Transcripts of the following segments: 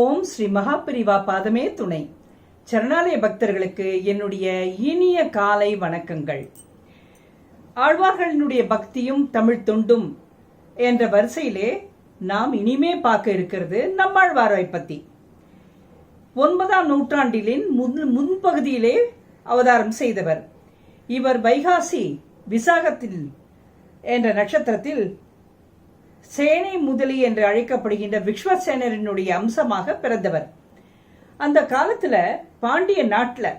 ஓம் ஸ்ரீ மகாபிரிவா பாதமே துணை. சரணாலய பக்தர்களுக்கு என்னுடைய இனிய காலை வணக்கங்கள். ஆழ்வார்களினுடைய பக்தியும் தமிழ் தொண்டும் என்ற வரிசையிலே நாம் இனிமே பார்க்க இருக்கிறது நம்மாழ்வாரை பத்தி. ஒன்பதாம் நூற்றாண்டிலின் முன் முன்பகுதியிலே அவதாரம் செய்தவர். இவர் வைகாசி விசாகத்தில் என்ற நட்சத்திரத்தில் சேனை முதலி என்று அழைக்கப்படுகின்ற விஸ்வசேனரினுடைய அம்சமாக பிறந்தவர். அந்த காலத்துல பாண்டிய நாட்டில்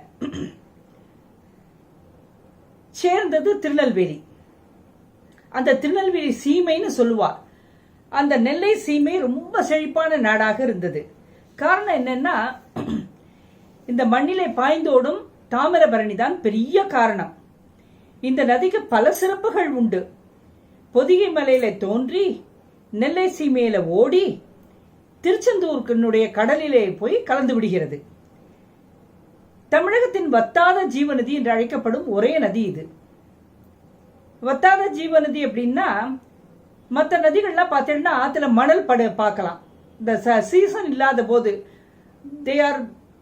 சேர்ந்தது திருநெல்வேலி. அந்த திருநெல்வேலி சீமைன்னு சொல்லுவார் அந்த நெல்லை சீமை ரொம்ப செழிப்பான நாடாக இருந்தது. காரணம் என்னன்னா இந்த மண்ணிலே பாய்ந்தோடும் தாமிரபரணி தான் பெரிய காரணம். இந்த நதிக்கு பல சிறப்புகள் உண்டு. பொதிகை மலையில தோன்றி நெல்லை சீமையில ஓடி திருச்செந்தூர்க்கினுடைய கடலிலே போய் கலந்து விடுகிறது. தமிழகத்தின் வத்தாத ஜீவநதி என்று அழைக்கப்படும் ஒரே நதி இது. வத்தாத ஜீவநதி அப்படின்னா மற்ற நதிகள்லாம் பார்த்தீங்கன்னா ஆத்துல மணல் பட பார்க்கலாம். இந்த சீசன் இல்லாத போது they are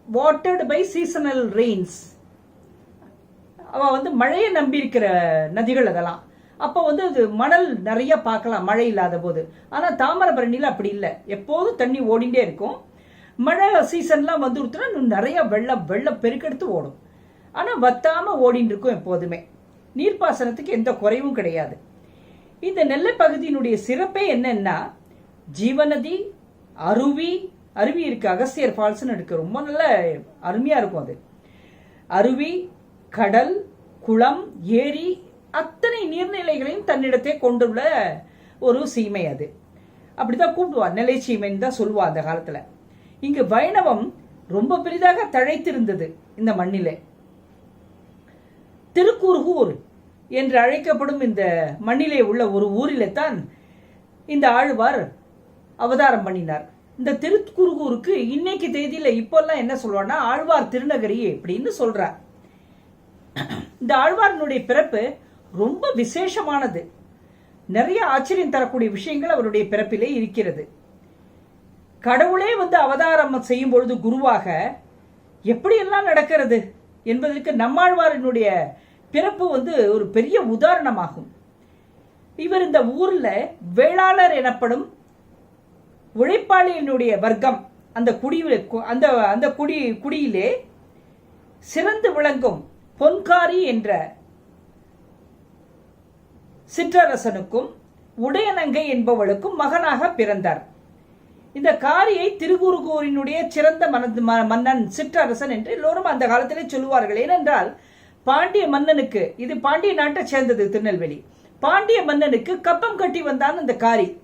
watered by seasonal rains அவ வந்து மழையை நம்பி இருக்கிற நதிகள் அதெல்லாம். அப்போ வந்து அது மணல் நிறைய பார்க்கலாம் மழை இல்லாத போது. ஆனால் தாமிரபரணியில் அப்படி இல்லை. எப்போதும் தண்ணி ஓடிண்டே இருக்கும். மழை சீசன்லாம் வந்து இன்னும் நிறைய வெள்ளம் வெள்ளம் பெருக்கெடுத்து ஓடும். ஆனால் வத்தாமல் ஓடின்னு இருக்கும் எப்போதுமே. நீர்ப்பாசனத்துக்கு எந்த குறைவும் கிடையாது. இந்த நெல்லை பகுதியினுடைய சிறப்பே என்னன்னா ஜீவநதி அருவி அருவி இருக்கு அகஸ்தியர் ஃபால்ஸ்னு இருக்கு. ரொம்ப நல்ல அருமையா இருக்கும் அது. அருவி கடல் குளம் ஏரி அத்தனை நீர்நிலைகளையும் தன்னிடத்தே கொண்டுள்ள ஒரு சீமை அது. அப்படிதான் கூப்பிடுவார் நிலை சீமைன்னு தான் சொல்லுவா அந்த காலத்துல. இங்கு வைணவம் ரொம்ப பெரிதாக தழைத்திருந்தது இந்த மண்ணிலே. திருக்குறுகூர் என்று அழைக்கப்படும் இந்த மண்ணிலே உள்ள ஒரு ஊரிலே தான் இந்த ஆழ்வார் அவதாரம் பண்ணினார். இந்த திருக்குறுகூருக்கு இன்னைக்கு தேதியில இப்போல்லாம் என்ன சொல்லுவான்னா ஆழ்வார் திருநகரி அப்படின்னு சொல்றார். இந்த ஆழ்வாரனுடைய பிறப்பு ரொம்ப விசேஷமானது. நிறைய ஆச்சரியம் தரக்கூடிய விஷயங்கள் அவருடைய பிறப்பிலே இருக்கிறது. கடவுளே வந்து அவதாரம் செய்யும் பொழுது குருவாக எப்படியெல்லாம் நடக்கிறது என்பதற்கு நம்மாழ்வாரினுடைய பிறப்பு வந்து ஒரு பெரிய உதாரணமாகும். இவர் இந்த ஊரில் வேளாளர் எனப்படும் உழைப்பாளியினுடைய வர்க்கம் அந்த குடியில அந்த அந்த குடி குடியிலே சிறந்து விளங்கும் பொன்காரி என்ற சிற்றரசனுக்கும் உடையநங்கை என்பவளுக்கும் மகனாக பிறந்தார். இந்த காரியை திருகுருகூரினுடைய சிறந்த மனது மன்னன் சிற்றரசன் என்று எல்லோரும் அந்த காலத்திலே சொல்லுவார்கள். ஏனென்றால் பாண்டிய மன்னனுக்கு இது பாண்டிய நாட்டை சேர்ந்தது திருநெல்வேலி. பாண்டிய மன்னனுக்கு கப்பம் கட்டி வந்தான் இந்த காரி.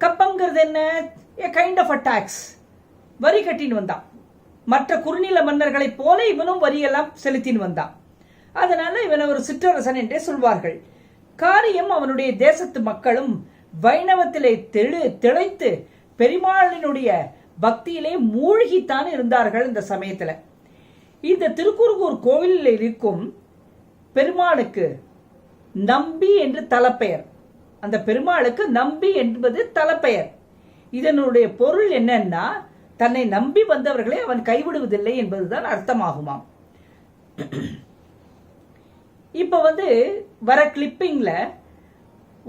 கப்பங்கிறது என்ன? A kind of a tax வரி கட்டின்னு வந்தான். மற்ற குறுநில மன்னர்களைப் போல இவனும் வரியெல்லாம் செலுத்தின்னு வந்தான். அதனால இவனை ஒரு சிற்றரசன் என்றே சொல்வார்கள். காரியம் அவனுடைய தேசத்து மக்களும் வைணவத்திலே தெழு திளைத்து பெருமாளினுடைய பக்தியிலே மூழ்கித்தான் இருந்தார்கள் இந்த சமயத்துல. இந்த திருக்குறுகூர் கோவிலில் இருக்கும் பெருமாளுக்கு நம்பி என்று தலைப்பெயர். அந்த பெருமாளுக்கு நம்பி என்பது தலைப்பெயர். இதனுடைய பொருள் என்னன்னா தன்னை நம்பி வந்தவர்களை அவன் கைவிடுவதில்லை என்பதுதான் அர்த்தமாகுமாம். இப்போ வந்து வர கிளிப்பிங்ல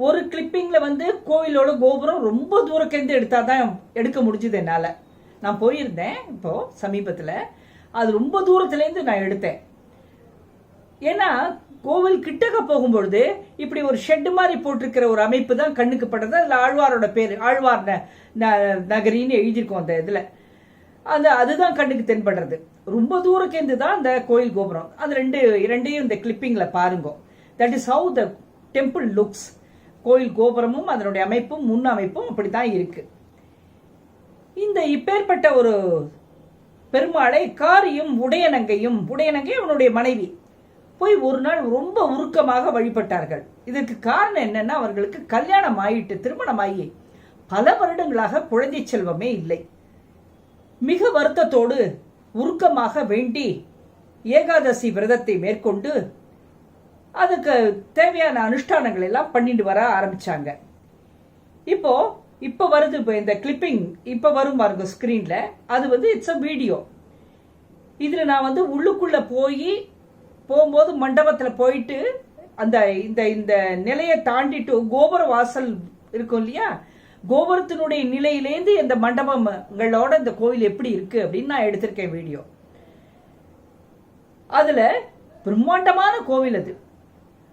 ஒரு கிளிப்பிங்ல வந்து கோவிலோட கோபுரம் ரொம்ப தூரக்கேந்து எடுத்தால் தான் எடுக்க முடிஞ்சது என்னால். நான் போயிருந்தேன் இப்போ சமீபத்தில். அது ரொம்ப தூரத்துலேருந்து நான் எடுத்தேன். ஏன்னா கோவில் கிட்டக்க போகும்பொழுது இப்படி ஒரு ஷெட் மாதிரி போட்டிருக்கிற ஒரு அமைப்பு தான் கண்ணுக்கு பட்டது அதில் ஆழ்வாரோட பேர் ஆழ்வார் நகரின்னு எழுதியிருக்கோம் அந்த இதில். அந்த அதுதான் கண்ணுக்கு தென்படுறது. ரொம்ப தூரக்கேந்து தான் அந்த கோயில் கோபுரம். அது ரெண்டு இரண்டையும் இந்த கிளிப்பிங்ல பாருங்க. That is how the temple looks கோயில் கோபுரமும் அதனுடைய அமைப்பும் முன் அமைப்பும் அப்படித்தான் இருக்கு. இந்த இப்பேற்பட்ட ஒரு பெருமாளை காரியும் உடையனங்கையும் உடையனங்கை அவனுடைய மனைவி போய் ஒரு நாள் ரொம்ப உருக்கமாக வழிபட்டார்கள். இதற்கு காரணம் என்னன்னா அவர்களுக்கு கல்யாணம் ஆயிட்டு திருமணம் ஆகி பல வருடங்களாக குழந்தை செல்வமே இல்லை. மிக வருத்தத்தோடு உருக்கமாக வேண்டி ஏகாதசி விரதத்தை மேற்கொண்டு அதுக்கு தேவையான அனுஷ்டானங்கள் எல்லாம் பண்ணிட்டு வர ஆரம்பிச்சாங்க. இப்போ இப்போ வருது இப்போ இந்த கிளிப்பிங் இப்போ வரும் பாருங்க ஸ்க்ரீனில் அது வந்து இட்ஸ் அ வீடியோ இதில் நான் வந்து உள்ளுக்குள்ளே போய் போகும்போது மண்டபத்தில் போயிட்டு அந்த இந்த இந்த நிலையை தாண்டிட்டு கோபுர வாசல் இருக்கும் இல்லையா? கோபுரத்தினுடைய நிலையிலேருந்து இந்த மண்டபங்களோட இந்த கோவில் எப்படி இருக்கு அப்படின்னு நான் எடுத்திருக்கேன் வீடியோ. அதுல பிரம்மாண்டமான கோவில் அது.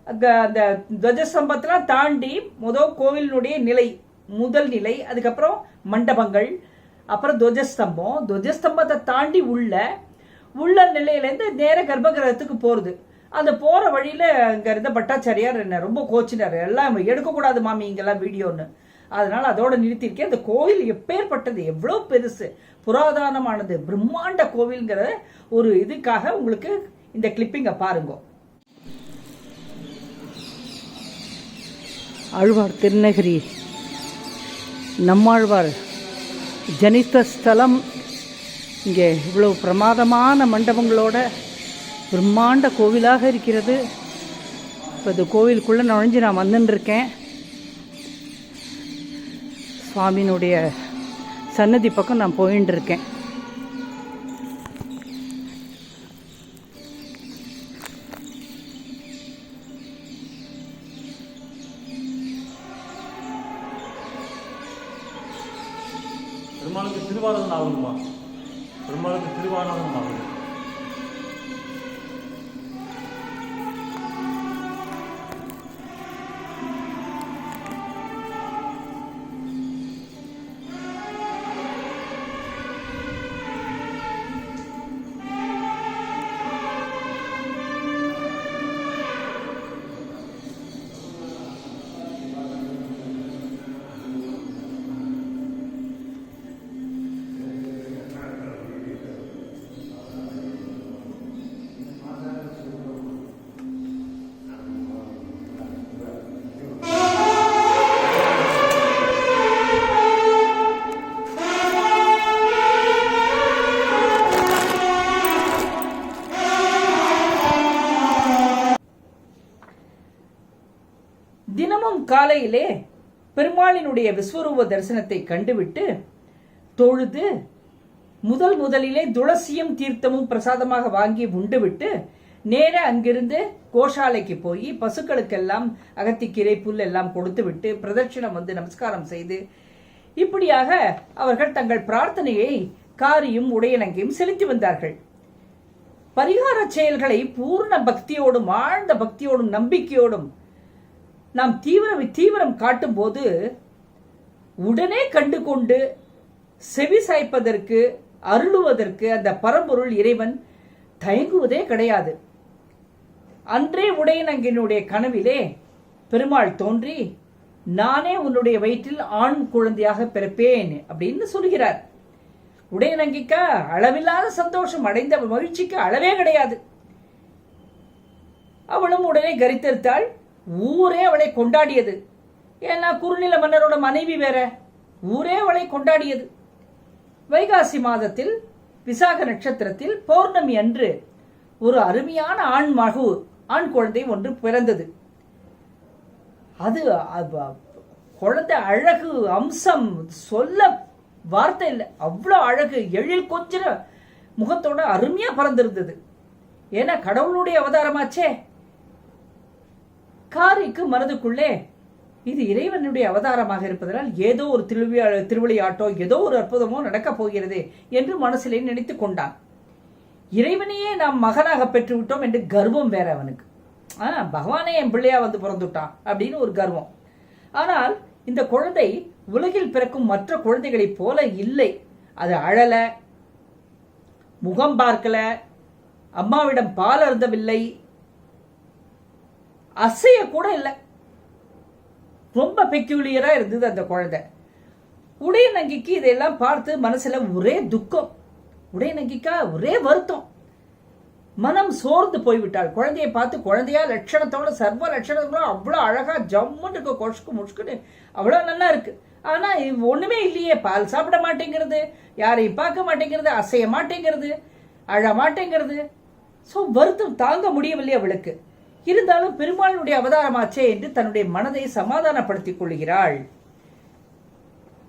அந்த துவஜஸ்தம்பத்தெல்லாம் தாண்டி முதல் கோவிலினுடைய நிலை முதல் நிலை அதுக்கப்புறம் மண்டபங்கள் அப்புறம் துவஜஸ்தம்பம். துவஜஸ்தம்பத்தை தாண்டி உள்ள உள்ள நிலையிலேருந்து நேர கர்ப்பகிரகத்துக்கு போகிறது அந்த போகிற வழியில் அங்கே இருந்த பட்டாச்சாரியார் என்ன ரொம்ப கோச்சினார். எல்லாம் எடுக்கக்கூடாது மாமி இங்கெல்லாம் வீடியோன்னு. அதனால் அதோட நிறுத்தியிருக்கேன். அந்த கோவில் எப்பேற்பட்டது எவ்வளோ பெருசு புராதனமானது பிரம்மாண்ட கோவில்ங்கிற ஒரு இதுக்காக உங்களுக்கு இந்த கிளிப்பிங்கை பாருங்க. ஆழ்வார் திருநகரி நம்மாழ்வார் ஜனித்த ஸ்தலம். இங்கே இவ்வளோ பிரமாதமான மண்டபங்களோட பிரம்மாண்ட கோவிலாக இருக்கிறது. இப்போ இந்த கோவிலுக்குள்ளே நுழைஞ்சு நான் வந்துட்டுருக்கேன் சுவாமியினுடைய சன்னதி பக்கம் நான் போயின்னு இருக்கேன் காலையிலே பெருமாளினுடைய விஸ்வரூப தரிசனத்தை கண்டுவிட்டு தொழுது முதல் முதலிலே துளசியும் தீர்த்தமும் பிரசாதமாக வாங்கி உண்டுவிட்டு நேர அங்கிருந்து கோஷாலைக்கு போய் பசுக்களுக்கெல்லாம் அகத்திக்கீரை புல் எல்லாம் கொடுத்து விட்டு பிரதட்சிணம் வந்து நமஸ்காரம் செய்து இப்படியாக அவர்கள் தங்கள் பிரார்த்தனையை காரியும் உடையணங்கையும் செலுத்தி வந்தார்கள். பரிகார செயல்களை பூர்ண பக்தியோடும் ஆழ்ந்த பக்தியோடும் நம்பிக்கையோடும் நாம் தீவிர தீவிரம் காட்டும் போது உடனே கண்டு கொண்டு செவி சாய்ப்பதற்கு அருளுவதற்கு அந்த பரம்பொருள் இறைவன் தயங்குவதே கிடையாது. அன்றே உடையனங்கினுடைய கனவிலே பெருமாள் தோன்றி நானே உன்னுடைய வயிற்றில் ஆண் குழந்தையாக பிறப்பேன் அப்படின்னு சொல்கிறார். உடையனங்கிக்கா அளவில்லாத சந்தோஷம் அடைந்த மகிழ்ச்சிக்கு அளவே கிடையாது. அவளும் உடனே கரித்தெடுத்தாள். ஊரே அவளை கொண்டாடியது. ஏன்னா குறுநில மன்னரோட மனைவி வேற. ஊரே அவளை கொண்டாடியது. வைகாசி மாதத்தில் விசாக நட்சத்திரத்தில் பௌர்ணமி அன்று ஒரு அருமையான ஆண் மகு ஆண் குழந்தை ஒன்று பிறந்தது. அது குழந்தை அழகு அம்சம் சொல்ல வார்த்தை இல்லை. அவ்வளோ அழகு எழில் கொஞ்சம் முகத்தோட அருமையா பறந்திருந்தது. ஏன்னா கடவுளுடைய அவதாரமாச்சே. காரிக்கு மனதுக்குள்ளே இது இறைவனுடைய அவதாரமாக இருப்பதனால் ஏதோ ஒரு திருவிழா திருவிளையாட்டோ ஏதோ ஒரு அற்புதமோ நடக்கப் போகிறது என்று மனசிலே நினைத்து கொண்டான். இறைவனையே நாம் மகனாக பெற்றுவிட்டோம் என்று கர்வம் வேற அவனுக்கு. ஆனா பகவானே என் பிள்ளையா வந்து பிறந்துட்டான் அப்படின்னு ஒரு கர்வம். ஆனால் இந்த குழந்தை உலகில் பிறக்கும் மற்ற குழந்தைகளைப் போல இல்லை. அது அழல முகம் பார்க்கல அம்மாவிடம் பால் அருந்தவில்லை அசைய கூட இல்லை. ரொம்ப பெக்யூலியரா இருந்தது அந்த குழந்தை. உடையநங்கிக்கு இதையெல்லாம் பார்த்து மனசுல ஒரே துக்கம். உடையநங்கிக்கா ஒரே வருத்தம். மனம் சோர்ந்து போய்விட்டாள். குழந்தையை பார்த்து குழந்தையா லட்சணத்தோட சர்வ லட்சணத்தோட அவ்வளோ அழகா ஜம்முன்னு இருக்க கொஷ்கு முஷ்குன்னு அவ்வளோ நல்லா இருக்கு. ஆனா ஒண்ணுமே இல்லையே. பால் சாப்பிட மாட்டேங்கிறது யாரையும் பார்க்க மாட்டேங்கிறது அசைய மாட்டேங்கிறது அழ மாட்டேங்கிறது. ஸோ வருத்தம் தாங்க முடியவில்லை அவளுக்கு. இருந்தாலும் பெருமாளுடைய அவதாரமாச்சே என்று தன்னுடைய மனதை சமாதானப்படுத்திக் கொள்கிறாள்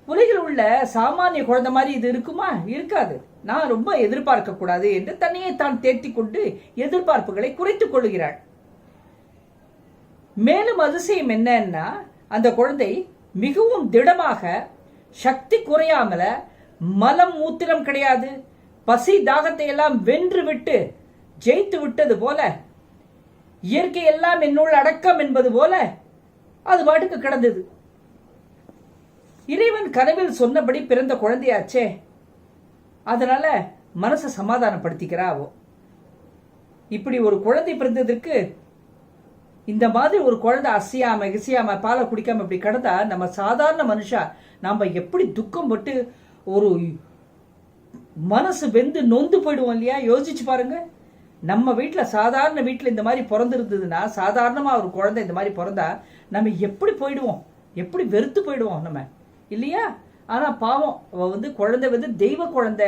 உலகில் உள்ள சாமானிய குழந்தை மாதிரி இது இருக்குமா? இருக்காது. நான் ரொம்ப எதிர்பார்க்க கூடாது என்று தன்னையே தான் தேர்த்தி கொண்டு எதிர்பார்ப்புகளை குறைத்துக் கொள்கிறாள் மேலும் அதிசயம் என்னன்னா அந்த குழந்தை மிகவும் திடமாக சக்தி குறையாமல மலம் மூத்திரம் கிடையாது. பசி தாகத்தை எல்லாம் வென்று விட்டு ஜெயித்து விட்டது போல இயற்கை எல்லாம் என்னுள் அடக்கம் என்பது போல அது பாட்டுக்கு கிடந்தது. இறைவன் கனவில் சொன்னபடி பிறந்த குழந்தையாச்சே. அதனால மனசை சமாதானப்படுத்திக்கிறா இப்படி ஒரு குழந்தை பிறந்ததற்கு இந்த மாதிரி ஒரு குழந்தை அசையாம இசையாம பாலை குடிக்காம இப்படி கிடந்தா நம்ம சாதாரண மனுஷா நாம எப்படி துக்கம் பட்டு ஒரு மனசு வெந்து நொந்து போயிடுவோம் இல்லையா? யோசிச்சு பாருங்க. நம்ம வீட்டில் சாதாரண வீட்டில் இந்த மாதிரி பிறந்திருந்ததுன்னா சாதாரணமாக ஒரு குழந்தை இந்த மாதிரி பிறந்தா நம்ம எப்படி போயிடுவோம்? எப்படி வெறுத்து போயிடுவோம் நம்ம? இல்லையா? ஆனால் பாவம் அவள் வந்து குழந்தை வந்து தெய்வ குழந்தை.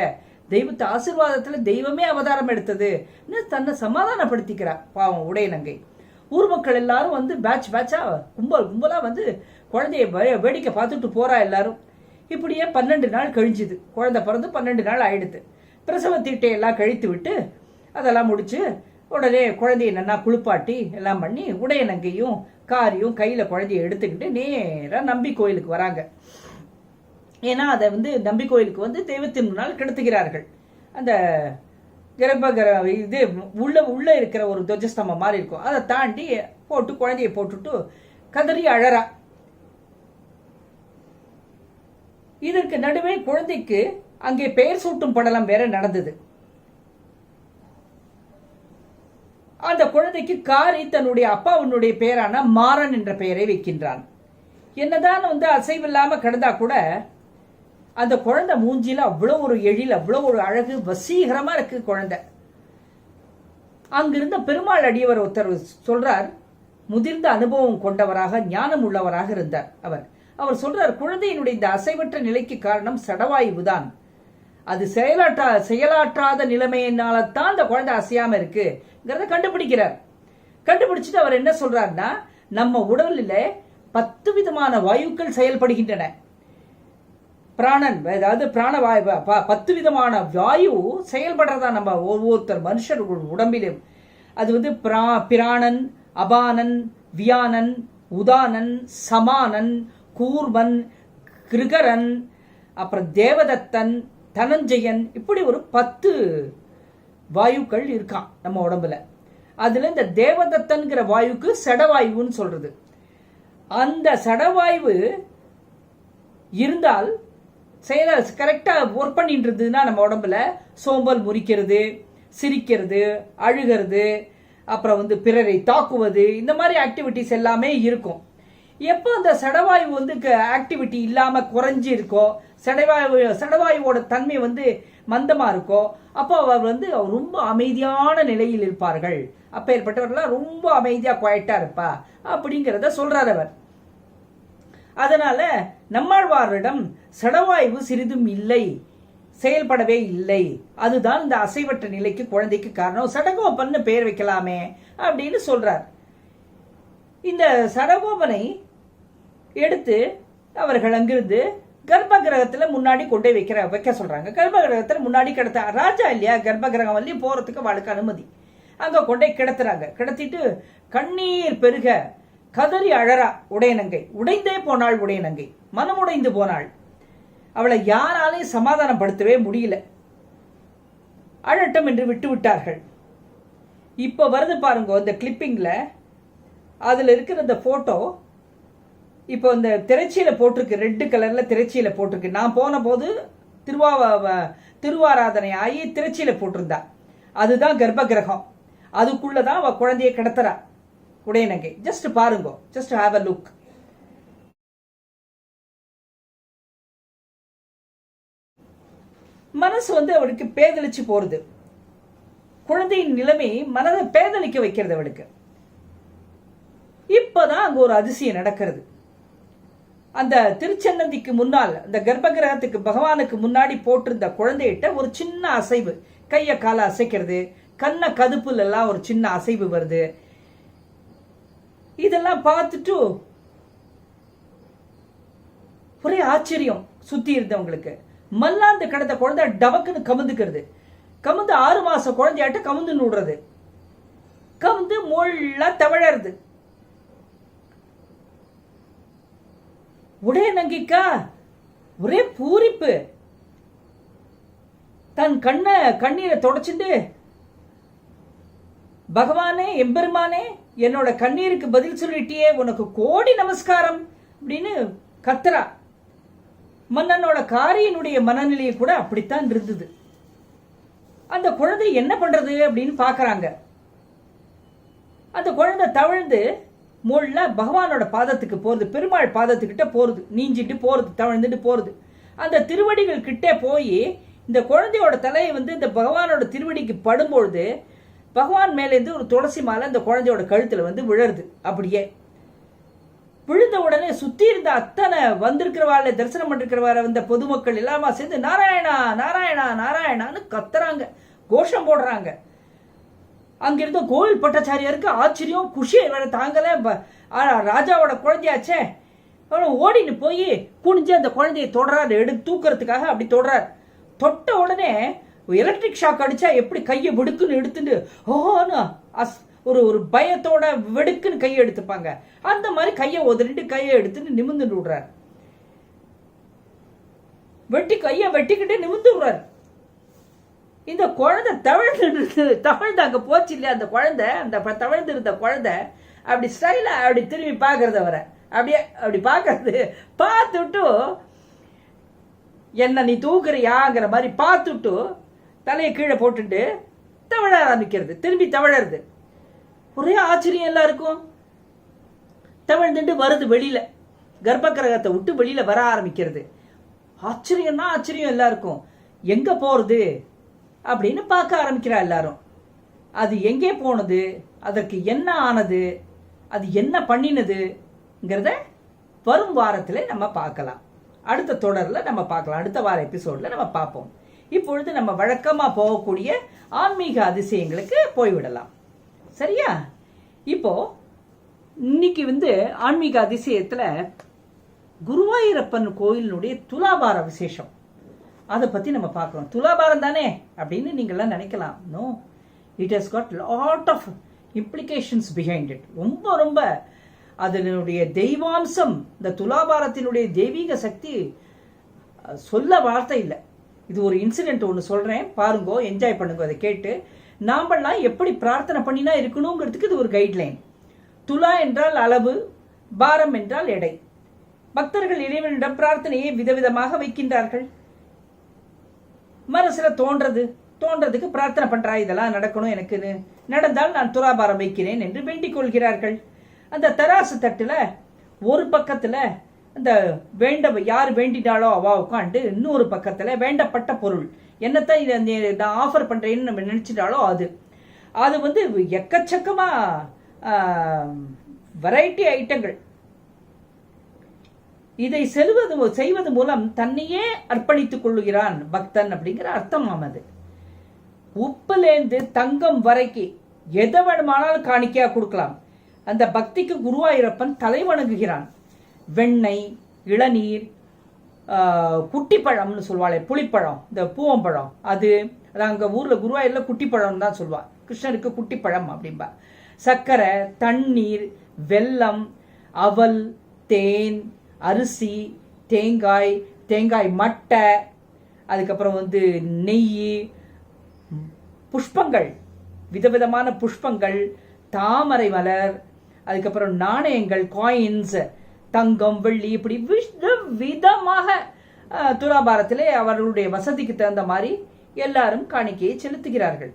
தெய்வத்து ஆசீர்வாதத்தில் தெய்வமே அவதாரம் எடுத்தது. தன்னை சமாதானப்படுத்திக்கிறா? பாவம் உடையநங்கை ஊர் மக்கள் எல்லாரும் வந்து பேட்ச் பேட்சாக கும்பல் கும்பலாக வந்து குழந்தைய வே- வேடிக்கை பார்த்துட்டு போறா எல்லாரும். இப்படியே பன்னெண்டு நாள் கழிஞ்சுது. குழந்தை பிறந்து பன்னெண்டு நாள் ஆயிடுது. பிரசவ தீட்டை எல்லாம் கழித்து விட்டு அதெல்லாம் முடிச்சு உடனே குழந்தைய நல்லா குளிப்பாட்டி எல்லாம் பண்ணி உடையநங்கையும் காரியும் கையில் குழந்தைய எடுத்துக்கிட்டு நேராக நம்பி கோயிலுக்கு வராங்க. ஏன்னா அதை வந்து நம்பி கோயிலுக்கு வந்து தெய்வத்தின் முன்னால் கிடத்துகிறார்கள். அந்த கர்ப்பகிர இது உள்ள உள்ள இருக்கிற ஒரு துவஜஸ்தம்பம் மாதிரி இருக்கும். அதை தாண்டி போட்டு குழந்தைய போட்டுட்டு கதறி அழறா. இதற்கு நடுவே குழந்தைக்கு அங்கே பெயர் சூட்டும் படலம் வேற நடந்தது. அந்த குழந்தைக்கு காரி தன்னுடைய அப்பாவினுடைய பெயரான மாறன் என்ற பெயரை வைக்கின்றான். என்னதான் வந்து அசைவில்லாம கிடந்தா கூட அந்த குழந்தை மூஞ்சியில் அவ்வளோ ஒரு எழில் அவ்வளோ ஒரு அழகு வசீகரமா இருக்கு குழந்தை. அங்கிருந்த பெருமாள் அடியவர் ஒருத்தர் சொல்றார் முதிர்ந்த அனுபவம் கொண்டவராக ஞானம் உள்ளவராக இருந்தார். அவர் அவர் சொல்றார் குழந்தையினுடைய இந்த அசைவற்ற நிலைக்கு காரணம் சடவாயுதான் அது செயலாற்றா செயலாற்றாத நிலைமையினால தான் அந்த குழந்தை அசையாம இருக்கு. கண்டுபிடிக்கிறார். கண்டுபிடிச்சிட்டு அவர் என்ன சொல்றாருன்னா நம்ம உடலில் பத்து விதமான வாயுக்கள் செயல்படுகின்றன. பிராணன் அதாவது பிராணவாயு ப- பத்து விதமான வாயு செயல்படுறதா நம்ம ஒவ்வொருத்தர் மனுஷர் உடம்பிலும். அது வந்து பிரா பிராணன் அபானன் வியானன் உதானன் சமானன் கூர்மன் கிருகரன் அப்புறம் தேவதத்தன் தனஞ்சயன் இப்படி ஒரு பத்து வாயுக்கள் இருக்கான் நம்ம உடம்புல? அதுல இந்த தேவதத்தன்கிற வாயுக்கு சடவாயுன்னு சொல்றது. அந்த சடவாயு இருந்தால் செயல கரெக்டாக ஒர்க் பண்ணிட்டு இருந்ததுன்னா நம்ம உடம்புல சோம்பல் முறிக்கிறது சிரிக்கிறது அழுகிறது அப்புறம் வந்து பிறரை தாக்குவது இந்த மாதிரி ஆக்டிவிட்டிஸ் எல்லாமே இருக்கும். எப்போ அந்த சடவாயு வந்து ஆக்டிவிட்டி இல்லாமல் குறைஞ்சி இருக்கோ சடவாயு சடவாயுவோட தன்மை வந்து மந்தமாக இருக்கோ அப்போ அவர் வந்து அவர் ரொம்ப அமைதியான நிலையில் இருப்பார்கள். அப்பேற்பட்டவர்களாம் ரொம்ப அமைதியாக குவாய்ட்டாக இருப்பா அப்படிங்கிறத சொல்றார் அவர். அதனால நம்மாழ்வாரிடம் சடவாய்வு சிறிதும் இல்லை செயல்படவே இல்லை. அதுதான் இந்த அசைவற்ற நிலைக்கு குழந்தைக்கு காரணம். சடகோபன் பெயர் வைக்கலாமே அப்படின்னு சொல்றார். இந்த சடகோபனை எடுத்து அவர்கள் அங்கிருந்து கர்ப்ப கிரகத்துல முன்னாடி கொண்டு வைக்கிற வைக்க சொல்றாங்க. கர்ப்ப கிரகத்துல முன்னாடி கிடத்த ராஜா இல்லையா? கர்ப்ப கிரகம் வரலையும் போறதுக்கு அவளுக்கு அனுமதி. அங்க கொண்டே கிடத்துறாங்க. கிடத்திட்டு கண்ணீர் பெருக கதறி அழறா உடையநங்கை. உடைந்தே போனாள் உடையநங்கை. மனமுடைந்து போனாள். அவளை யாராலையும் சமாதானப்படுத்தவே முடியல. அழட்டம் என்று விட்டு விட்டார்கள். இப்போ வருது பாருங்க இந்த கிளிப்பிங்ல அதுல இருக்கிற இந்த போட்டோ இப்போ இந்த திரைச்சியில போட்டிருக்கு ரெட்டு கலர்ல திரைச்சியில போட்டிருக்கு. நான் போன போது திருவா திருவாராதனை ஆகி திரைச்சியில போட்டிருந்தா. அதுதான் கர்ப்ப கிரகம் அதுக்குள்ளதான் அவ குழந்தைய கிடத்துறா. உடையநங்கை ஜஸ்ட் பாருங்க. ஜஸ்ட் ஹாவ் அ லுக் மனசு வந்து அவளுக்கு பேதளிச்சு போறது. குழந்தையின் நிலைமை மனதை பேதளிக்க வைக்கிறது அவளுக்கு. இப்பதான் அங்க ஒரு அதிசயம் நடக்கிறது. அந்த திருச்சென்னந்திக்கு முன்னால் அந்த கர்ப்ப கிரகத்துக்கு பகவானுக்கு முன்னாடி போட்டிருந்த குழந்தைகிட்ட ஒரு சின்ன அசைவு. கையை காலை அசைக்கிறது. கண்ண கதுப்புல எல்லாம் ஒரு சின்ன அசைவு வருது. இதெல்லாம் பார்த்துட்டு ஒரே ஆச்சரியம் சுத்தி இருந்தவங்களுக்கு. மல்லாந்து கிடந்த குழந்தை டபக்குன்னு கமுந்துக்கிறது. கமுந்து ஆறு மாசம் குழந்தையாட்ட கமுந்து நூடுறது கமுந்து முள்ளா தவழறது. உடைய நங்கிக்கா? ஒரே பூரிப்பு. தன் கண்ணை கண்ணீரை தொடச்சிட்டு பகவானே எம்பெருமானே என்னோட கண்ணீருக்கு பதில் சொல்லிட்டியே உனக்கு கோடி நமஸ்காரம் அப்படின்னு கத்துறா. மன்னனோட காரியனுடைய மனநிலையை கூட அப்படித்தான் இருந்தது. அந்த குழந்தை என்ன பண்றது அப்படின்னு பாக்குறாங்க. அந்த குழந்தை தவழ்ந்து முள்ள பகவானோட பாதத்துக்கு போகிறது பெருமாள் பாதத்துக்கிட்ட போறது நீஞ்சிட்டு போறது தவழ்ந்துட்டு போறது. அந்த திருவடிகள் கிட்டே போய் இந்த குழந்தையோட தலையை வந்து இந்த பகவானோட திருவடிக்கு படும்பொழுது பகவான் மேலேருந்து ஒரு துளசி மாலை இந்த குழந்தையோட கழுத்துல வந்து விழருது. அப்படியே. விழுந்த உடனே சுத்தி இருந்த அத்தனை வந்திருக்கிறவாள் தரிசனம் பண்ணிருக்கிறவார வந்த பொதுமக்கள் எல்லாமா சேர்ந்து நாராயணா நாராயணா நாராயணான்னு கத்துறாங்க. கோஷம் போடுறாங்க. அங்கிருந்த கோவில் பட்டாச்சாரியாருக்கு ஆச்சரியம் குஷி வேற தாங்கல. ராஜாவோட குழந்தையாச்சே. அவன் ஓடின்னு போய் குனிஞ்சு அந்த குழந்தையை தொடறாரு. எடுத்து தூக்குறதுக்காக அப்படி தொடறாரு. தொட்ட உடனே எலக்ட்ரிக் ஷாக் அடிச்சா எப்படி கையை வெடுக்குன்னு எடுத்துட்டு ஓன்னு அஸ் ஒரு ஒரு பயத்தோட வெடுக்குன்னு கையை எடுத்துப்பாங்க. அந்த மாதிரி கையை உதறிட்டு கையை எடுத்துட்டு நிமிர்ந்து விடுறாரு. வெட்டி கையை வெட்டிக்கிட்டு நிமிர்ந்து விடுறாரு. இந்த குழந்தை தவழ்ந்து தவழ்ந்து அங்க போச்சு இல்லையா அந்த குழந்தை? அந்த தவழ்ந்து இருந்த குழந்தை அப்படி ஸ்டைலாக அப்படி திரும்பி பார்க்கறது அவரை. அப்படியே அப்படி பார்க்கறது. பார்த்துட்டு என்ன நீ தூக்குறியாங்கிற மாதிரி பார்த்துட்டு தலையை கீழே போட்டுட்டு தவழ ஆரம்பிக்கிறது திரும்பி தவழறது. ஒரே ஆச்சரியம் எல்லாருக்கும். தவழ்ந்துட்டு வருது வெளியில. கர்ப்பகிரகத்தை விட்டு வெளியில வர ஆரம்பிக்கிறது. ஆச்சரியம்னா ஆச்சரியம் எல்லாருக்கும். எங்க போறது? அப்படின்னு பார்க்க ஆரம்பிக்கிறா எல்லாரும். அது எங்கே போனது? அதற்கு என்ன ஆனது? அது என்ன பண்ணினதுங்கிறத வரும் வாரத்தில் நம்ம பார்க்கலாம். அடுத்த தொடரில் நம்ம பார்க்கலாம். அடுத்த வார எபிசோடில் நம்ம பார்ப்போம். இப்பொழுது நம்ம வழக்கமாக போகக்கூடிய ஆன்மீக அதிசயங்களுக்கு போய்விடலாம். சரியா? இப்போ இன்னைக்கு வந்து ஆன்மீக அதிசயத்தில் குருவாயூரப்பன் கோயிலினுடைய துலாபார விசேஷம். அதை பற்றி நம்ம பார்க்குறோம். துலாபாரம் தானே? அப்படின்னு நீங்கள்லாம் நினைக்கலாம். No it has got lot of implications behind it ரொம்ப ரொம்ப. அதனுடைய தெய்வாம்சம் இந்த துலாபாரத்தினுடைய தெய்வீக சக்தி சொல்ல வார்த்தை இல்லை. இது ஒரு இன்சிடென்ட் ஒன்று சொல்கிறேன் பாருங்கோ என்ஜாய் பண்ணுங்க அதை கேட்டு. நாமெல்லாம் எப்படி பிரார்த்தனை பண்ணினா இருக்கணுங்கிறதுக்கு இது ஒரு கைட்லைன் துலா என்றால் அளவு பாரம் என்றால் எடை. பக்தர்கள் இறைவனிடம் பிரார்த்தனையை விதவிதமாக வைக்கின்றார்கள். மனசுல தோன்றது தோன்றதுக்கு பிரார்த்தனை பண்றா இதெல்லாம் நடக்கணும் எனக்குன்னு நடந்தால் நான் துராபாரம் வைக்கிறேன் என்று வேண்டிக் கொள்கிறார்கள். அந்த தராசு தட்டுல ஒரு பக்கத்துல அந்த வேண்ட யார் வேண்டினாலோ அவா உட்காந்து இன்னொரு பக்கத்துல வேண்டப்பட்ட பொருள். என்னத்தான் இதை நான் ஆஃபர் பண்றேன்னு நம்ம நினைச்சிட்டாலோ அது. அது வந்து எக்கச்சக்கமா வெரைட்டி ஐட்டங்கள் இதை செல்வது செய்வது மூலம் தன்னையே அர்ப்பணித்துக் கொள்ளுகிறான் பக்தன் அப்படிங்கிற அர்த்தம் ஆமது உப்புலேந்து தங்கம் வரைக்கு எதை வேணுமானாலும் காணிக்கையா கொடுக்கலாம். அந்த பக்திக்கு குருவாயிரப்பன் தலை வணங்குகிறான். வெண்ணெய் இளநீர் ஆஹ், குட்டிப்பழம்னு சொல்லுவாளே புளிப்பழம் இந்த பூவம்பழம் அது அது அங்கே ஊரில் குருவாயூரில் குட்டிப்பழம் தான் சொல்லுவா கிருஷ்ணருக்கு குட்டிப்பழம் அப்படிம்பா. சர்க்கரை தண்ணீர் வெல்லம் அவல் தேன் அரிசி தேங்காய் தேங்காய் மட்டை அதுக்கப்புறம் வந்து நெய் புஷ்பங்கள் விதவிதமான புஷ்பங்கள் தாமரை மலர் அதுக்கப்புறம் நாணயங்கள் காயின்ஸ் தங்கம் வெள்ளி இப்படி வித விதமாக துலாபாரத்திலே அவர்களுடைய வசதிக்கு தகுந்த மாதிரி எல்லாரும் காணிக்கையை செலுத்துகிறார்கள்.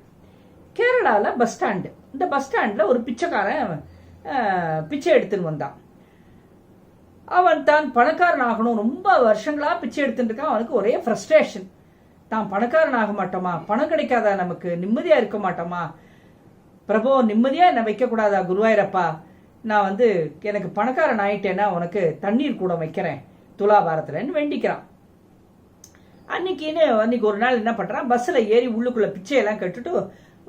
கேரளாவில் பஸ் ஸ்டாண்டு இந்த பஸ் ஸ்டாண்டில் ஒரு பிச்சைக்காரன் பிச்சை எடுத்துன்னு வந்தான். அவன் தான் பணக்காரன் ஆகணும் ரொம்ப வருஷங்களா பிச்சை எடுத்துட்டு இருக்கான். அவனுக்கு ஒரே ஃப்ரஸ்ட்ரேஷன் தான் பணக்காரன் ஆக மாட்டோமா? பணம் கிடைக்காதா நமக்கு? நிம்மதியா இருக்க மாட்டோமா? பிரபோ நிம்மதியா என்ன வைக்க கூடாதா குருவாயிரப்பா? நான் வந்து எனக்கு பணக்காரன் ஆயிட்டேன்னா உனக்கு தண்ணீர் கூட வைக்கிறேன். துலாபாரத்துலன்னு வேண்டிக்கிறான். அன்னைக்குன்னு அன்னைக்கு ஒரு நாள் என்ன பண்றான்? பஸ்ஸில் ஏறி உள்ளுக்குள்ள பிச்சையெல்லாம் கட்டுட்டு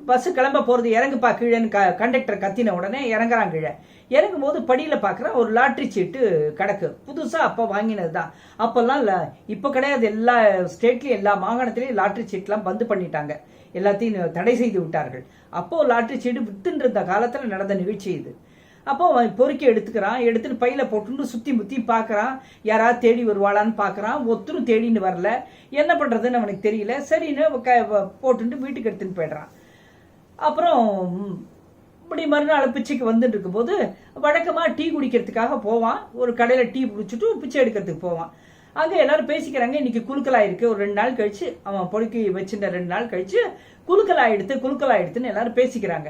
பஸ்ஸு கிளம்ப போகிறது இறங்குப்பா கீழேன்னு க கண்டக்டர் கத்தின உடனே இறங்குறான் கீழே. இறங்கும் போது படியில் பார்க்குறேன் ஒரு லாட்ரி சீட்டு கிடக்கு. புதுசாக அப்போ வாங்கினது தான் அப்போல்லாம் இல்லை. இப்போ கிடையாது. எல்லா ஸ்டேட்லேயும் எல்லா மாகாணத்துலேயும் லாட்ரி சீட்லாம் பந்து பண்ணிட்டாங்க. எல்லாத்தையும் தடை செய்து விட்டார்கள். அப்போது லாட்ரி சீட்டு வித்துன்றிருந்த காலத்தில் நடந்த நிகழ்ச்சி இது. அப்போ பொறுக்கி எடுத்துக்கிறான். எடுத்துன்னு பையில போட்டு சுற்றி முத்தி பார்க்குறான் யாராவது தேடி வருவாளான்னு பார்க்குறான் ஒருத்தரும் தேடின்னு வரல. என்ன பண்ணுறதுன்னு அவனுக்கு தெரியல. சரின்னு க- வ- போட்டுட்டு வீட்டுக்கு எடுத்துன்னு போயிடுறான். அப்புறம் இப்படி மறுநாள் பிச்சைக்கு வந்துட்டு இருக்கும்போது வழக்கமாக டீ குடிக்கிறதுக்காக போவான். ஒரு கடையில் டீ குடிச்சிட்டு பிச்சை எடுக்கிறதுக்கு போவான். அங்கே எல்லாரும் பேசிக்கிறாங்க இன்னைக்கு குலுக்கலாக இருக்கு. ஒரு ரெண்டு நாள் கழிச்சு அவன் பொறுக்கி வச்சிருந்த ரெண்டு நாள் கழிச்சு குலுக்கலாக எடுத்து குலுக்கலாக எடுத்துன்னு எல்லாரும் பேசிக்கிறாங்க.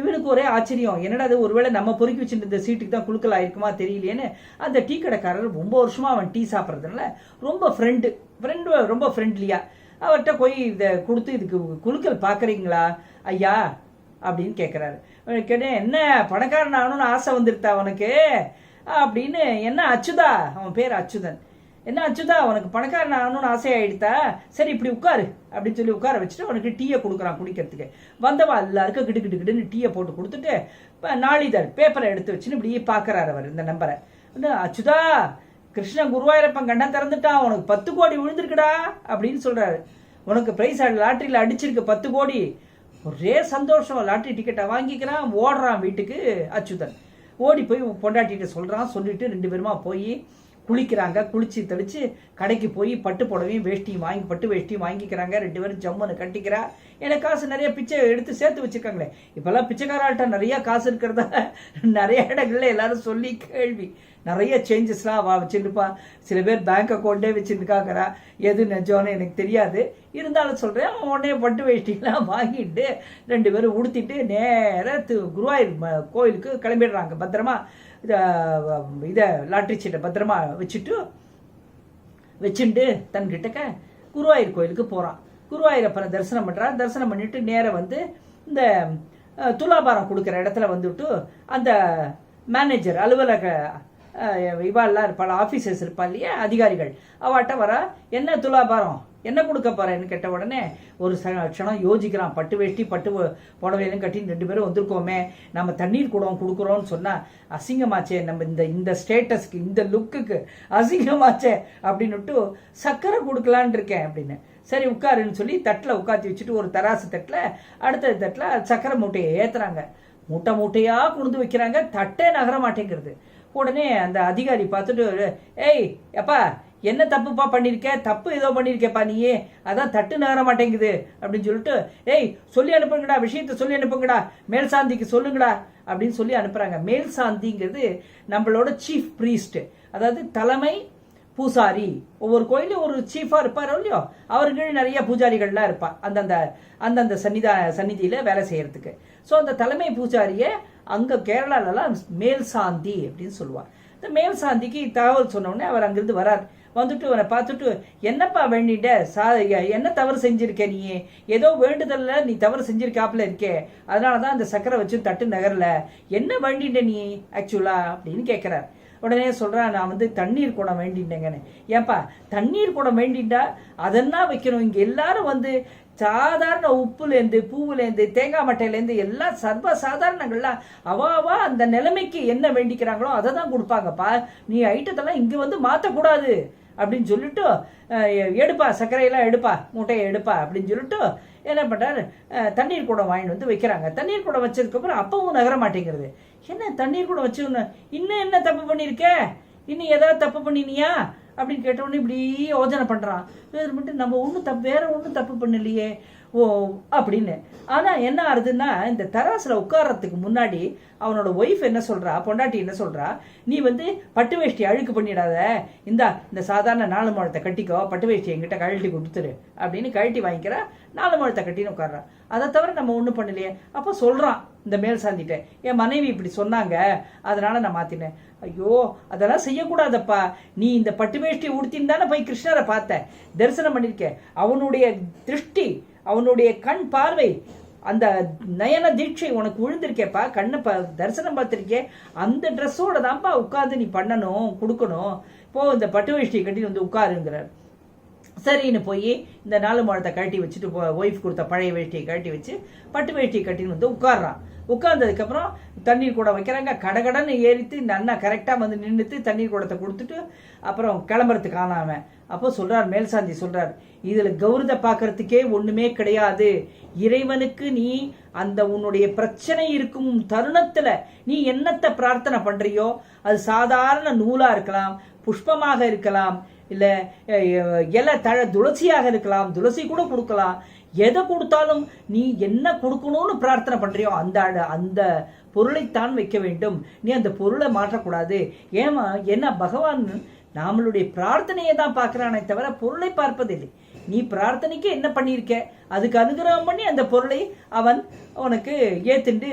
இவனுக்கு ஒரே ஆச்சரியம். என்னடா அது ஒருவேளை நம்ம பொறுக்கி வச்சுருந்த சீட்டுக்கு தான் குலுக்கலாக இருக்குமா தெரியலையேன்னு அந்த டீ கடைக்காரர் ரொம்ப வருஷமாக அவன் டீ சாப்பிட்றதுனால ரொம்ப ஃப்ரெண்டு ஃப்ரெண்டு ரொம்ப ஃப்ரெண்ட்லியாக அவர்கிட்ட போய் இதை கொடுத்து இதுக்கு குலுக்கல் பார்க்குறீங்களா? ஐயா அப்படின்னு கேட்குறாரு கேட்டேன் என்ன பணக்காரன் ஆகணும்னு ஆசை வந்துருத்தா அவனுக்கு அப்படின்னு என்ன அச்சுதா? அவன் பேர் அச்சுதன். என்ன அச்சுதா உனக்கு பணக்காரன் ஆகணும்னு ஆசையாயிடுதா சரி இப்படி உட்காரு அப்படின்னு சொல்லி உட்கார வச்சுட்டு அவனுக்கு டீயை கொடுக்குறான் குடிக்கிறதுக்கு. வந்தவா எல்லாருக்கும் கிடு கிடு கிடுன்னு டீயை போட்டு கொடுத்துட்டு இப்போ நாளிதழ் பேப்பரை எடுத்து வச்சுன்னு இப்படியே பார்க்கறாரு அவர் இந்த நம்பரை. என்ன, அச்சுதா கிருஷ்ணன் குருவாயிரப்பன் கண்ணன் திறந்துட்டான். உனக்கு பத்து கோடி விழுந்திருக்குடா அப்படின்னு சொல்றாரு. உனக்கு பிரைஸ் லாட்டரியில் அடிச்சிருக்கு பத்து கோடி. ஒரே சந்தோஷம். லாட்டரி டிக்கெட்டை வாங்கிக்கிறான். ஓடுறான் வீட்டுக்கு அச்சுதன். ஓடி போய் பொண்டாட்டிகிட்ட சொல்கிறான் சொல்லிட்டு ரெண்டு பேருமா போய் குளிக்கிறாங்க. குளிச்சு தெளிச்சு கடைக்கு போய் பட்டு புடவையும் வேஷ்டியும் வாங்கி பட்டு வேஷ்டியும் வாங்கிக்கிறாங்க. ரெண்டு பேரும் ஜம்முன்னு கட்டிக்கிறா. எனக்கு காசு நிறைய பிச்சை எடுத்து சேர்த்து வச்சிருக்காங்களே. இப்போல்லாம் பிச்சைக்காராட்ட நிறையா காசு இருக்கிறதா? நிறைய இடங்கள்ல எல்லாரும் சொல்லி கேள்வி. நிறைய சேஞ்சஸ்லாம் அவள் வச்சுருப்பான் சில பேர் பேங்க் அக்கௌண்ட்டே வச்சிருக்காங்கறா எது நிஜம்னு எனக்கு தெரியாது. இருந்தாலும் சொல்கிறேன் அவன் உடனே பட்டு வேஷ்டிலாம் வாங்கிட்டு ரெண்டு பேரும் உடுத்திட்டு நேராக து- குருவாயூர் கோயிலுக்கு கிளம்பிடுறாங்க. பத்திரமா இதை இதை லாட்ரி சீட்டை பத்திரமா வச்சுட்டு வச்சுட்டு தன்கிட்டக்க குருவாயூர் கோயிலுக்கு போகிறான் குருவாயூர் அப்புறம் தரிசனம் பண்ணுறான் தரிசனம் பண்ணிட்டு நேராக வந்து இந்த துலாபாரம் கொடுக்குற இடத்துல வந்துட்டு அந்த மேனேஜர் அலுவலக இவாள்லாம் இருப்பாள் ஆஃபீஸர்ஸ் இருப்பா இல்லையா? அதிகாரிகள். அவாட்ட வர என்ன துலாபாரம் என்ன கொடுக்க போறேன்னு கேட்ட உடனே ஒரு க்ஷணம் யோசிக்கிறான். பட்டு வேஷ்டி பட்டு புடவையிலும் புடவையெல்லாம் கட்டி ரெண்டு பேரும் வந்திருக்கோமே. நம்ம தண்ணீர் குடம் கொடுக்குறோம்னு சொன்னா அசிங்கமாச்சே நம்ம இந்த இந்த ஸ்டேட்டஸ்க்கு இந்த லுக்குக்கு அசிங்கமாச்சே அப்படின்னுட்டு சக்கரை கொடுக்கலான் இருக்கேன் அப்படின்னு. சரி உட்காருன்னு சொல்லி தட்டில் உட்காத்தி வச்சுட்டு ஒரு தராசு தட்டில் அடுத்த தட்டில் சக்கரை மூட்டையை ஏத்துறாங்க. மூட்டை மூட்டையாக கொண்டு வைக்கிறாங்க. தட்டே நகர மாட்டேங்கிறது. உடனே அந்த அதிகாரி பார்த்துட்டு ஏய் எப்பா என்ன தப்புப்பா பண்ணியிருக்க தப்பு ஏதோ பண்ணியிருக்கேப்பா நீயே. அதான் தட்டு நகர மாட்டேங்குது. அப்படின்னு சொல்லிட்டு ஏய் சொல்லி அனுப்புங்கடா விஷயத்த சொல்லி அனுப்புங்கடா. மேல் சாந்திக்கு சொல்லுங்கடா. அப்படின்னு சொல்லி அனுப்புறாங்க. மேல் சாந்திங்கிறது நம்மளோட சீஃப் ப்ரீஸ்ட் அதாவது தலைமை பூசாரி. ஒவ்வொரு கோயிலும் ஒரு சீஃபாக இருப்பாரோ இல்லையோ? அவர்கள் நிறைய பூஜாரிகள்லாம் இருப்பார். அந்தந்த அந்தந்த சன்னிதா சந்நிதியில் வேலை செய்கிறதுக்கு ஸோ அந்த தலைமை பூஜாரியை அங்கே கேரளாலலாம் மேல் சாந்தி அப்படின்னு சொல்லுவார். இந்த மேல் சாந்திக்கு தகவல் சொன்னோடனே அவர் அங்கிருந்து வரார். வந்துட்டு அவனை பார்த்துட்டு என்னப்பா வேண்டிட்ட? சா என்ன தவறு செஞ்சிருக்க நீ? ஏதோ வேண்டுதல்ல நீ தவறு செஞ்சிருக்காப்புல இருக்கே. அதனால தான் அந்த சக்கரை வச்சு தட்டு நகரல. என்ன வேண்டிட்ட நீ ஆக்சுவலா அப்படின்னு கேட்குறாரு உடனே சொல்றான் நான் வந்து தண்ணீர் குடம் வேண்டிட்டேங்கன்னு ஏப்பா தண்ணீர் குடம் வேண்டிட்டா அதென்னா வைக்கணும். இங்கே எல்லாரும் வந்து சாதாரண உப்புலேருந்து பூவுலேருந்து தேங்காய் மட்டையிலேருந்து எல்லாம் சர்வ சாதாரணங்கள்லாம் அவாவா அந்த நிலைமைக்கு என்ன வேண்டிக்கிறாங்களோ அதை தான் கொடுப்பாங்கப்பா. நீ ஐட்டத்தெல்லாம் இங்கே வந்து மாற்றக்கூடாது அப்படின்னு சொல்லிட்டு எடுப்பா சர்க்கரையெல்லாம் எடுப்பா மூட்டையை எடுப்பா அப்படின்னு சொல்லிட்டு என்ன பண்ணுறாரு தண்ணீர் குடம் வாங்கிட்டு வந்து வைக்கிறாங்க. தண்ணீர் குடம் வச்சதுக்கப்புறம் அப்பவும் நகர மாட்டேங்கிறது. என்ன தண்ணீர் கூட வச்சு இன்னும் என்ன தப்பு பண்ணியிருக்க இன்னும் ஏதாவது தப்பு பண்ணினியா? அப்படின்னு கேட்டவொடனே இப்படி யோஜனை பண்ணுறான் மட்டும் நம்ம ஒன்றும் தப்பு வேற ஒன்றும் தப்பு பண்ணலையே. ஓ அப்படின்னு. ஆனால் என்ன ஆகுதுன்னா இந்த தராசில் உட்கார்றதுக்கு முன்னாடி அவனோட ஒய்ஃப் என்ன சொல்கிறா பொண்டாட்டி என்ன சொல்கிறா நீ வந்து பட்டு வேஷ்டி அழுக்கு பண்ணிடாத. இந்தா இந்த சாதாரண நாலு முழத்தை கட்டிக்கோ. பட்டு வேஷ்டி என்கிட்ட கழட்டி கொடுத்துரு. அப்படின்னு கழட்டி வாங்கிக்கிறா. நாலு முழத்தை கட்டின்னு உட்கார்றான் அதை தவிர நம்ம ஒன்றும் பண்ணலையே. அப்போ சொல்கிறான் இந்த மேல் சாந்திட்டேன். என் மனைவி இப்படி சொன்னாங்க. அதனால நான் மாத்தினேன். ஐயோ அதெல்லாம் செய்யக்கூடாதப்பா. நீ இந்த பட்டு வேஷ்டியை உடுத்தின்னு தானே போய் கிருஷ்ணரை பார்த்த. தரிசனம் பண்ணியிருக்கேன் அவனுடைய திருஷ்டி அவனுடைய கண் பார்வை அந்த நயன தீட்சை உனக்கு விழுந்திருக்கேப்பா கண்ணை பா தரிசனம் பார்த்துருக்கே. அந்த ட்ரெஸ்ஸோட தான்ப்பா உட்காந்து நீ பண்ணணும் கொடுக்கணும். இப்போ இந்த பட்டு வேஷ்டியை கட்டி வந்து உட்காருங்கிறார். சரின்னு போய் இந்த நாலு முழத்தை கழட்டி வச்சுட்டு ஒய்ஃப் கொடுத்த பழைய வேஷ்டியை கழட்டி வச்சு பட்டு வேஷ்டியை கட்டின்னு வந்து உட்காடுறான் உட்காந்ததுக்கப்புறம் தண்ணீர் குடம் வைக்கிறாங்க. கடகடன்னு ஏறித்து நன்னா கரெக்டாக வந்து நின்றுத்து தண்ணீர் கூடத்தை கொடுத்துட்டு அப்புறம் கிளம்புறதுக்கு ஆனாவன் அப்போ சொல்கிறார் மேல்சாந்தி சொல்கிறார் இதுல கௌரத பார்க்கறதுக்கே ஒண்ணுமே கிடையாது. இறைவனுக்கு நீ அந்த உன்னுடைய பிரச்சனை இருக்கும் தருணத்துல நீ என்னத்தை பிரார்த்தனை பண்றியோ? அது சாதாரண நூலா இருக்கலாம் புஷ்பமாக இருக்கலாம் இல்ல இலை தழ துளசியாக இருக்கலாம் துளசி கூட கொடுக்கலாம். எதை கொடுத்தாலும் நீ என்ன கொடுக்கணும்னு பிரார்த்தனை பண்றியோ அந்த அந்த பொருளைத்தான் வைக்க வேண்டும். நீ அந்த பொருளை மாற்றக்கூடாது. ஏமா என்ன பகவான் நாமளுடைய பிரார்த்தனையை தான் பார்க்கறானே தவிர பொருளை பார்ப்பதில்லை. நீ பிரார்த்தனைக்கு என்ன பண்ணியிருக்க? அதுக்கு அனுகிரகம் பண்ணி அந்த பொருளை அவன் உனக்கு ஏத்துண்டு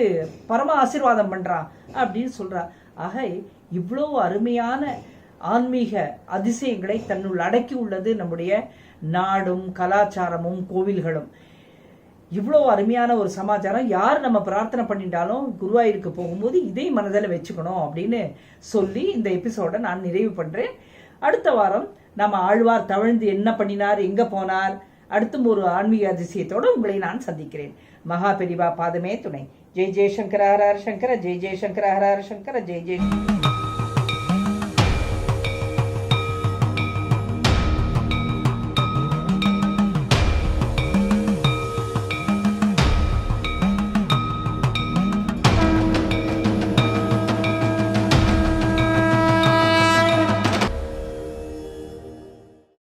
பரம ஆசீர்வாதம் பண்றான் அப்படின்னு சொல்றான் ஆக இவ்வளவு அருமையான ஆன்மீக அதிசயங்களை தன்னுள் அடக்கி உள்ளது நம்முடைய நாடும் கலாச்சாரமும் கோவில்களும். இவ்வளோ அருமையான ஒரு சமாச்சாரம். யார் நம்ம பிரார்த்தனை பண்ணிட்டாலும் குருவாயூருக்கு போகும்போது இதை மனதில் வச்சுக்கணும் அப்படின்னு சொல்லி இந்த எபிசோடை நான் நிறைவு பண்ணுறேன் அடுத்த வாரம் நம்ம ஆழ்வார் தவழ்ந்து என்ன பண்ணினார் எங்கே போனார் அடுத்தும் ஒரு ஆன்மீக அதிசயத்தோடு உங்களை நான் சந்திக்கிறேன். மகா பெரிவா பாதமே துணை. ஜெய் ஜெய்சங்கர ஹர ஹர சங்கர ஜெய் ஜெய்சங்கர ஹர ஹர சங்கர ஜெய் ஜெய்